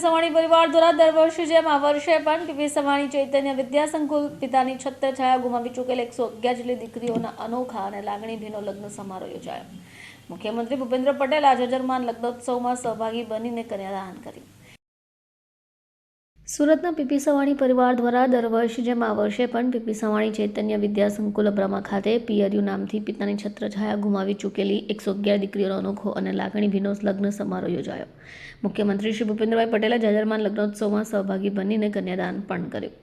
સવાણી પરિવાર દ્વારા દર વર્ષે જેમ આ વર્ષે પણ પીપી સવાણી ચૈતન્ય વિદ્યા સંકુલ પિતાની છત્ર છાયા ગુમાવી ચૂકેલ એકસો અગિયાર જેટલી દીકરીઓના અનોખા અને લાગણીભીનો લગ્ન સમારોહ યોજાયો. મુખ્યમંત્રી ભૂપેન્દ્ર પટેલ આ જજરમાન લગ્નોત્સવમાં સહભાગી બનીને કન્યાદાન કર્યું. સુરતના પીપી સવાણી પરિવાર દ્વારા દર વર્ષે જેમ આ વર્ષે પણ પીપી સવાણી ચૈતન્ય વિદ્યા સંકુલ અબ્રામા ખાતે પિયરયુ નામથી પિતાની છત્રછાયા ગુમાવી ચૂકેલી એકસો અગિયાર દીકરીઓનો અનોખો અને લાગણી ભીનો લગ્ન સમારોહ યોજાયો. મુખ્યમંત્રી શ્રી ભૂપેન્દ્રભાઈ પટેલે જાજરમાન લગ્નોત્સવમાં સહભાગી બનીને કન્યાદાન પણ કર્યું.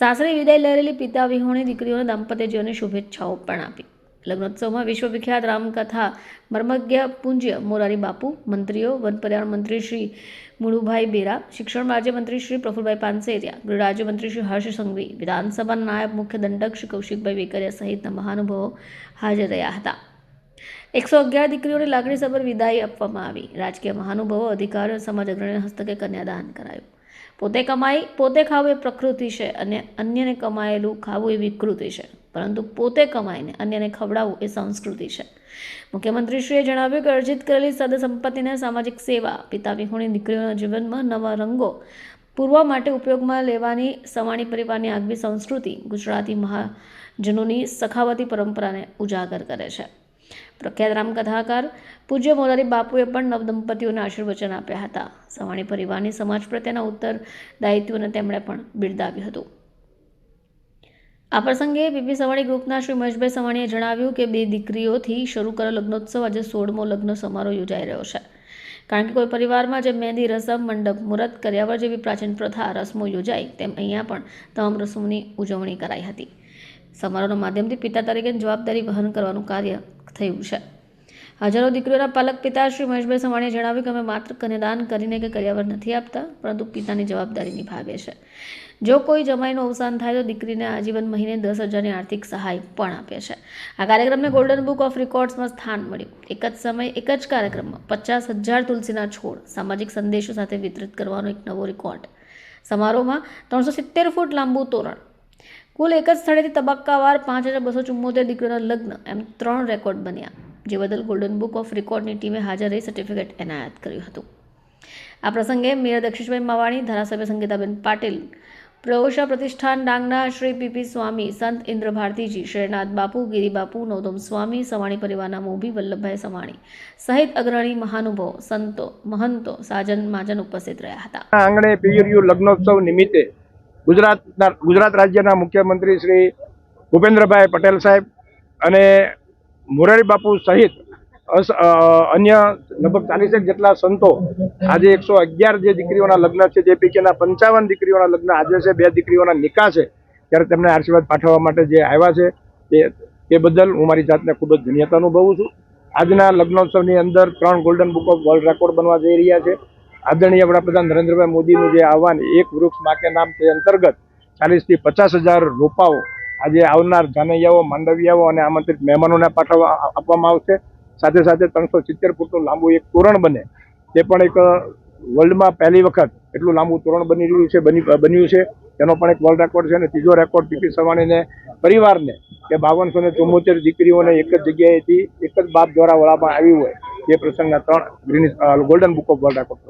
સાસરે વિદાય લહેરેલી પિતા વિહોણી દીકરીઓને દાંપત્ય જીવનની શુભેચ્છાઓ પણ આપી. લગ્નોત્સવમાં વિશ્વવિખ્યાત રામકથા, મર્મજ્ઞ, પૂજ્ય, મોરારી બાપુ, મંત્રીઓ, વન પર્યાવરણ મંત્રી શ્રી મુળુભાઈ બેરા, શિક્ષણ રાજ્યમંત્રી શ્રી પ્રફુલભાઈ પાનસેરિયા ગૃહ રાજ્યમંત્રી શ્રી હર્ષ સંઘવી વિધાનસભાના નાયબ મુખ્ય દંડક શ્રી કૌશિકભાઈ વેકરિયા સહિતના મહાનુભાવો હાજર રહ્યા હતા. એકસો અગિયાર દીકરીઓને લાગણીસભર વિદાય આપવામાં આવી. રાજકીય મહાનુભાવો, અધિકારીઓ સમાજ અગ્રણીઓ હસ્તકે કન્યાદાન કરાયું. પોતે કમાઈ, પોતે ખાવું એ પ્રકૃતિ છે અને અન્યને કમાયેલું ખાવું એ વિકૃતિ છે. પરંતુ પોતે કમાઈને અન્યને ખવડાવવું એ સંસ્કૃતિ છે. મુખ્યમંત્રીશ્રીએ જણાવ્યું કે અર્જિત કરેલી સદ સંપત્તિને સામાજિક સેવા, પિતા વિહોણી દીકરીઓના જીવનમાં નવા રંગો પૂરવા માટે ઉપયોગમાં લેવાની, સવાણી પરિવારની આગવી સંસ્કૃતિ ગુજરાતી મહાજનોની સખાવતી પરંપરાને ઉજાગર કરે છે. પ્રખ્યાત રામકથાકાર પૂજ્ય મોરારી બાપુએ પણ નવદંપતીઓને આશીર્વચન આપ્યા હતા. સવાણી પરિવારની સમાજ પ્રત્યેના ઉત્તરદાયિત્વને તેમણે પણ બિરદાવ્યું હતું. આ પ્રસંગે પીપી સવાણી ગ્રુપના શ્રી મહેશભાઈ સવાણીએ જણાવ્યું કે બે દીકરીઓથી શરૂ કરેલો લગ્નોત્સવ આજે સોળમો લગ્ન સમારોહ યોજાઈ રહ્યો છે. કારણ કે કોઈ પરિવારમાં જે મહેંદી, રસમ, મંડપ, મુહૂર્ત, કર્યાવર જેવી પ્રાચીન પ્રથા, રસમો યોજાઈ, તેમ અહીંયા પણ તમામ રસમોની ઉજવણી કરાઈ હતી. સમારોહના માધ્યમથી પિતા તરીકેની જવાબદારી વહન કરવાનું કાર્ય થયું છે. હજારો દીકરીઓના પાલક પિતા શ્રી મહેશભાઈ સવાણીએ જણાવ્યું કે અમે માત્ર કન્યાદાન કરીને કે કર્યાવર નથી આપતા, પરંતુ પિતાની જવાબદારી નિભાવે છે જો કોઈ જમાઈનું અવસાન થાય તો દીકરીને આજીવન મહિને દસ હજારની આર્થિક સહાય પણ આપે છે. આ કાર્યક્રમને ગોલ્ડન બુક ઓફ રેકોર્ડ્સમાં સ્થાન મળ્યું. એક જ સમયે એક જ કાર્યક્રમમાં પચાસ હજાર તુલસીના છોડ સામાજિક સંદેશો સાથે વિતરિત કરવાનો એક નવો રેકોર્ડ સમારોહમાં ત્રણસો સિત્તેર ફૂટ લાંબુ તોરણ કુલ એક જ સ્થળેથી તબક્કાવાર પાંચ હજાર બસો ચુમ્મોતેર દીકરીઓના લગ્ન એમ ત્રણ રેકોર્ડ બન્યા, જે બદલ ગોલ્ડન બુક ઓફ રેકોર્ડની ટીમે હાજર રહી સર્ટિફિકેટ એનાયત કર્યું હતું. આ પ્રસંગે મેયર દક્ષિશભાઈ માવાણી, ધારાસભ્ય સંગીતાબેન પાટીલ પ્રયોશા પ્રતિષ્ઠાન ડાંગના શ્રી પીપી સ્વામી, સંત ઇન્દ્ર ભારતીજી શ્રેનાથ બાપુ, ગિરિબાપુ, નવદમ સ્વામી, સવાણી પરિવારના મોભી, વલ્લભભાઈ સવાણી સહિત અગ્રણી મહાનુભાવો, સંતો, મહંતો, સાજન, માજન ઉપસ્થિત રહ્યા હતા. આંગણે પીયુર્યુ લગ્નોત્સવ નિમિત્તે ગુજરાતના ગુજરાત રાજ્યના મુખ્યમંત્રી શ્રી ભૂપેન્દ્રભાઈ પટેલ સાહેબ અને મોરારી બાપુ સહિત અન્ય લગભગ ચાલીસેક જેટલા સંતો આજે એકસો અગિયાર જે દીકરીઓના લગ્ન છે, જે પૈકીના પંચાવન દીકરીઓના લગ્ન આજે છે, બે દીકરીઓના નિકાહ છે, ત્યારે તેમને આશીર્વાદ પાઠવવા માટે જે આવ્યા છે, તે તે બદલ હું મારી જાતને ખૂબ જ ધન્યતા અનુભવું છું. આજના લગ્નોત્સવની અંદર ત્રણ golden book of world record બનવા જઈ રહ્યા છે. આદરણીય વડાપ્રધાન નરેન્દ્રભાઈ મોદીનું જે આહવાન, એક વૃક્ષ માકે નામ તે અંતર્ગત ચાલીસથી પચાસ હજાર રોપાઓ આજે આવનાર જાનૈયાઓ, માંડવિયાઓ અને આમંત્રિત મહેમાનોને પાઠવવા આપવામાં આવશે. સાથે સાથે ત્રણસો સિત્તેર ફૂટનું લાંબુ એક તોરણ બને. તે પણ એક વર્લ્ડમાં પહેલી વખત એટલું લાંબુ તોરણ બની રહ્યું છે, બની બન્યું છે. તેનો પણ એક વર્લ્ડ રેકોર્ડ છે અને ત્રીજો રેકોર્ડ પીપી સવાણીને પરિવારને કે બાવનસો ને ચુમ્મોતેર દીકરીઓને એક જ જગ્યાએથી એક જ બાપ દ્વારા વળામાં આવી હોય. એ પ્રસંગના ત્રણ green golden book of world record